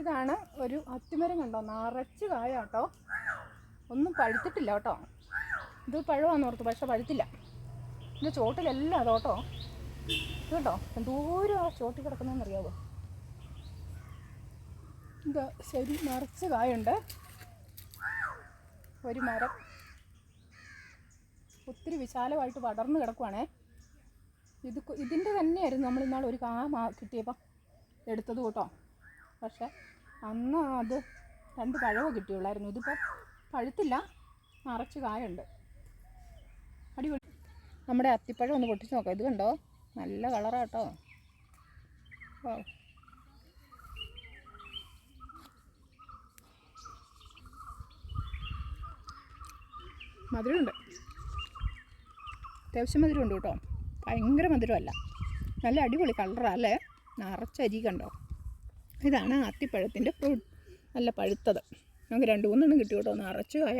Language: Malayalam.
ഇതാണ് ഒരു അത്തിമരം കണ്ടോ? നിറച്ച് കായ കേട്ടോ ഒന്നും പഴുത്തിട്ടില്ല കേട്ടോ. ഇത് പഴമാണെന്ന് ഓർത്തു പക്ഷെ പഴുത്തില്ല. ഇതിന്റെ ചോട്ടിലെല്ലാം ഇത് കേട്ടോ എന്തോരം ആ ചോട്ടിൽ കിടക്കുന്നതെന്നറിയാവോ? ഇത് ശരി നിറച്ച് കായുണ്ട്. ഒരു മരം. ഒത്തിരി വിശാലമായിട്ട് പടർന്ന് കിടക്കുവാണേ. ഇത് ഇതിന്റെ തന്നെയായിരുന്നു നമ്മൾ ഇന്നാൾ ഒരു കാ കിട്ടിയപ്പോൾ എടുത്തത് കേട്ടോ. പക്ഷെ അന്ന് അത് രണ്ട് പഴവ് കിട്ടിയുള്ളായിരുന്നു. ഇതിപ്പോൾ പഴുത്തില്ല. നിറച്ച് കായുണ്ട്. അടിപൊളി. നമ്മുടെ അത്തിപ്പഴം ഒന്ന് പൊട്ടിച്ച് നോക്കാം. ഇത് കണ്ടോ? നല്ല കളറാട്ടോ ഓ മധുരമുണ്ട്. അത്യാവശ്യം മധുരമുണ്ട് കേട്ടോ. ഭയങ്കര മധുരമല്ല. നല്ല അടിപൊളി കളറാണ് അല്ലേ? നിറച്ചരി കണ്ടോ? ഇതാണ് അത്തിപ്പഴത്തിന്റെ ഫ്രൂട്ട് നല്ല പഴുത്തത്. നമുക്ക് രണ്ട് മൂന്നെണ്ണം കിട്ടി കേട്ടോ. നിറച്ച് കായ.